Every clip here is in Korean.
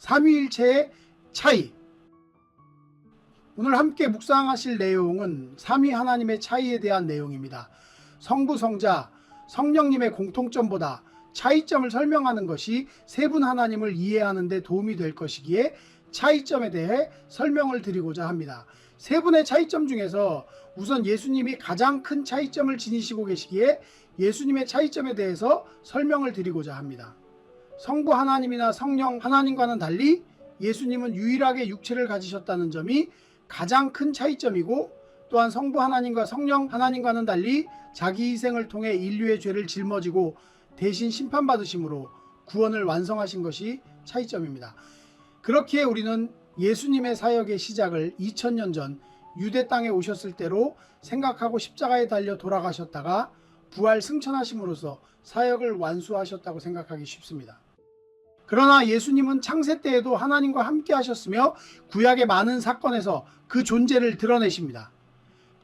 삼위일체의 차이. 오늘 함께 묵상하실 내용은 삼위 하나님의 차이에 대한 내용입니다. 성부, 성자, 성령님의 공통점보다 차이점을 설명하는 것이 세 분 하나님을 이해하는 데 도움이 될 것이기에 차이점에 대해 설명을 드리고자 합니다. 세 분의 차이점 중에서 우선 예수님이 가장 큰 차이점을 지니시고 계시기에 예수님의 차이점에 대해서 설명을 드리고자 합니다. 성부 하나님이나 성령 하나님과는 달리 예수님은 유일하게 육체를 가지셨다는 점이 가장 큰 차이점이고 또한 성부 하나님과 성령 하나님과는 달리 자기 희생을 통해 인류의 죄를 짊어지고 대신 심판받으심으로 구원을 완성하신 것이 차이점입니다. 그렇기에 우리는 예수님의 사역의 시작을 2000년 전 유대 땅에 오셨을 때로 생각하고 십자가에 달려 돌아가셨다가 부활 승천하심으로써 사역을 완수하셨다고 생각하기 쉽습니다. 그러나 예수님은 창세 때에도 하나님과 함께 하셨으며 구약의 많은 사건에서 그 존재를 드러내십니다.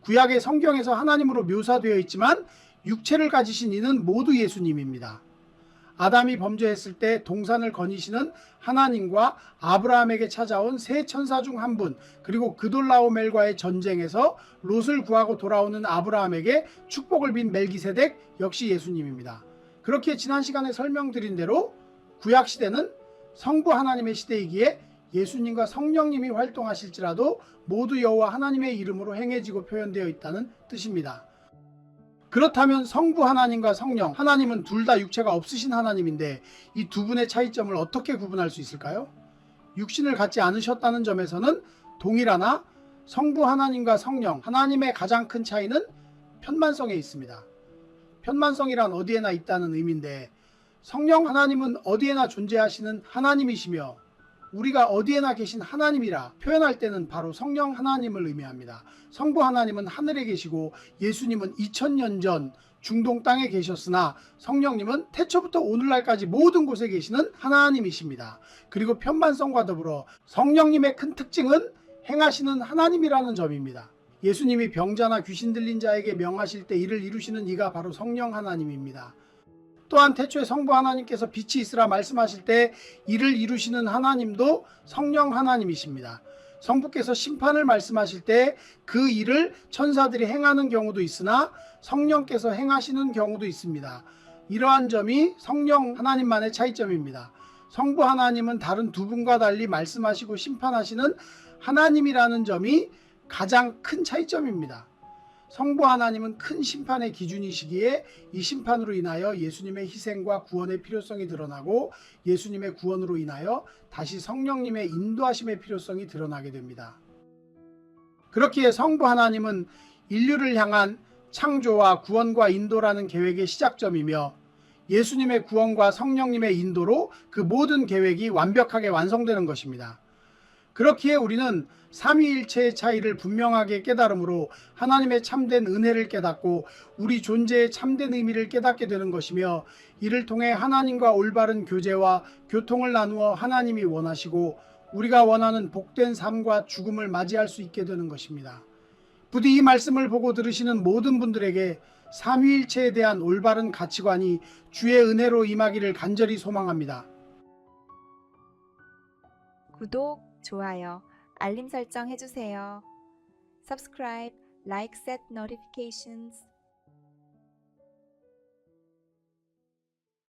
구약의 성경에서 하나님으로 묘사되어 있지만 육체를 가지신 이는 모두 예수님입니다. 아담이 범죄했을 때 동산을 거니시는 하나님과 아브라함에게 찾아온 세 천사 중 한 분, 그리고 그돌라오멜과의 전쟁에서 롯을 구하고 돌아오는 아브라함에게 축복을 빈 멜기세덱 역시 예수님입니다. 그렇게 지난 시간에 설명드린 대로 구약 시대는 성부 하나님의 시대이기에 예수님과 성령님이 활동하실지라도 모두 여호와 하나님의 이름으로 행해지고 표현되어 있다는 뜻입니다. 그렇다면 성부 하나님과 성령 하나님은 둘 다 육체가 없으신 하나님인데 이 두 분의 차이점을 어떻게 구분할 수 있을까요? 육신을 갖지 않으셨다는 점에서는 동일하나 성부 하나님과 성령 하나님의 가장 큰 차이는 편만성에 있습니다. 편만성이란 어디에나 있다는 의미인데 성령 하나님은 어디에나 존재하시는 하나님이시며 우리가 어디에나 계신 하나님이라 표현할 때는 바로 성령 하나님을 의미합니다. 성부 하나님은 하늘에 계시고 예수님은 2000년 전 중동 땅에 계셨으나 성령님은 태초부터 오늘날까지 모든 곳에 계시는 하나님이십니다. 그리고 편만성과 더불어 성령님의 큰 특징은 행하시는 하나님이라는 점입니다. 예수님이 병자나 귀신 들린 자에게 명하실 때 이를 이루시는 이가 바로 성령 하나님입니다. 또한 태초에 성부 하나님께서 빛이 있으라 말씀하실 때 이를 이루시는 하나님도 성령 하나님이십니다. 성부께서 심판을 말씀하실 때 그 일을 천사들이 행하는 경우도 있으나 성령께서 행하시는 경우도 있습니다. 이러한 점이 성령 하나님만의 차이점입니다. 성부 하나님은 다른 두 분과 달리 말씀하시고 심판하시는 하나님이라는 점이 가장 큰 차이점입니다. 성부 하나님은 큰 심판의 기준이시기에 이 심판으로 인하여 예수님의 희생과 구원의 필요성이 드러나고 예수님의 구원으로 인하여 다시 성령님의 인도하심의 필요성이 드러나게 됩니다. 그렇기에 성부 하나님은 인류를 향한 창조와 구원과 인도라는 계획의 시작점이며 예수님의 구원과 성령님의 인도로 그 모든 계획이 완벽하게 완성되는 것입니다. 그렇기에 우리는 삼위일체의 차이를 분명하게 깨달음으로 하나님의 참된 은혜를 깨닫고 우리 존재의 참된 의미를 깨닫게 되는 것이며 이를 통해 하나님과 올바른 교제와 교통을 나누어 하나님이 원하시고 우리가 원하는 복된 삶과 죽음을 맞이할 수 있게 되는 것입니다. 부디 이 말씀을 보고 들으시는 모든 분들에게 삼위일체에 대한 올바른 가치관이 주의 은혜로 임하기를 간절히 소망합니다. 구독, 좋아요, 알림 설정 해주세요. Subscribe, like, set notifications.